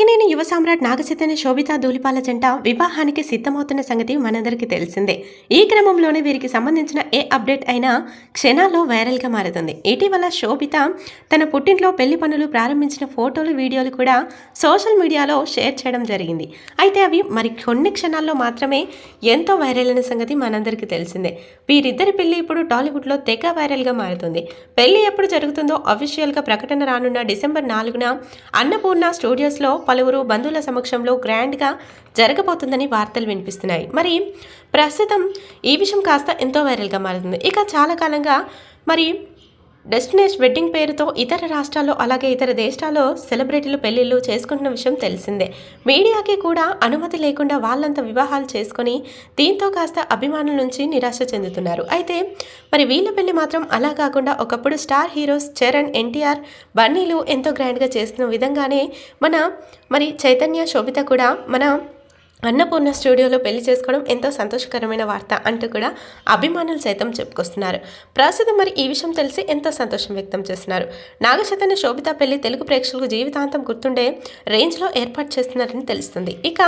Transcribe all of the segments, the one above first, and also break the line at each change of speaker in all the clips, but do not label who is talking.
అక్కినేని యువ సామ్రాట్ నాగచైతన్య శోభిత ధూలిపాల జంట వివాహానికి సిద్ధమవుతున్న సంగతి మనందరికీ తెలిసిందే. ఈ క్రమంలోనే వీరికి సంబంధించిన ఏ అప్డేట్ అయినా క్షణాల్లో వైరల్గా మారుతుంది. ఇటీవల శోభిత తన పుట్టింట్లో పెళ్ళి పనులు ప్రారంభించిన ఫోటోలు వీడియోలు కూడా సోషల్ మీడియాలో షేర్ చేయడం జరిగింది. అయితే అవి మరి కొన్ని క్షణాల్లో మాత్రమే ఎంతో వైరల్ అయిన సంగతి మనందరికీ తెలిసిందే. వీరిద్దరి పెళ్ళి ఇప్పుడు టాలీవుడ్లో తెగ వైరల్గా మారుతుంది. పెళ్ళి ఎప్పుడు జరుగుతుందో అఫీషియల్గా ప్రకటన రానున్న డిసెంబర్ నాలుగున అన్నపూర్ణ స్టూడియోస్లో పలువురు బంధువుల సమక్షంలో గ్రాండ్గా జరగబోతుందని వార్తలు వినిపిస్తున్నాయి. మరి ప్రస్తుతం ఈ విషయం కాస్త ఎంతో వైరల్గా మారుతుంది. ఇక చాలా కాలంగా మరి డెస్టినేష్ వెడ్డింగ్ పేరుతో ఇతర రాష్ట్రాల్లో అలాగే ఇతర దేశాల్లో సెలబ్రిటీలు పెళ్ళిళ్ళు చేసుకుంటున్న విషయం తెలిసిందే. మీడియాకి కూడా అనుమతి లేకుండా వాళ్ళంతా వివాహాలు చేసుకొని దీంతో కాస్త అభిమానుల నుంచి నిరాశ చెందుతున్నారు. అయితే మరి వీళ్ళ పెళ్ళి మాత్రం అలా కాకుండా ఒకప్పుడు స్టార్ హీరోస్ చరణ్ ఎన్టీఆర్ బన్నీలు ఎంతో గ్రాండ్గా చేస్తున్న విధంగానే మన మరి చైతన్య శోభిత కూడా మన అన్నపూర్ణ స్టూడియోలో పెళ్ళి చేసుకోవడం ఎంతో సంతోషకరమైన వార్త అంటూ కూడా అభిమానులు సైతం చెప్పుకొస్తున్నారు. ప్రస్తుతం మరి ఈ విషయం తెలిసి ఎంతో సంతోషం వ్యక్తం చేస్తున్నారు. నాగచైతన్య శోభిత పెళ్ళి తెలుగు ప్రేక్షకులకు జీవితాంతం గుర్తుండే రేంజ్లో ఏర్పాటు చేస్తున్నారని తెలుస్తుంది. ఇక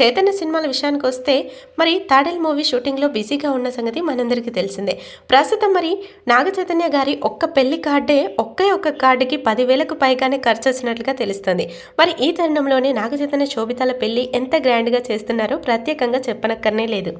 చైతన్య సినిమాల విషయానికి వస్తే మరి తాడేల్ మూవీ షూటింగ్లో బిజీగా ఉన్న సంగతి మనందరికీ తెలిసిందే. ప్రస్తుతం మరి నాగచైతన్య గారి ఒక్క పెళ్ళి కార్డే ఒకే ఒక్క కార్డుకి పదివేలకు పైగానే ఖర్చు వచ్చినట్లుగా తెలుస్తుంది. మరి ఈ తరుణంలోనే నాగచైతన్య శోభితాల పెళ్ళి ఎంత గ్రాండ్గా చేస్తున్నారో. ప్రత్యేకంగా చెప్పనక్కర్నే లేదు.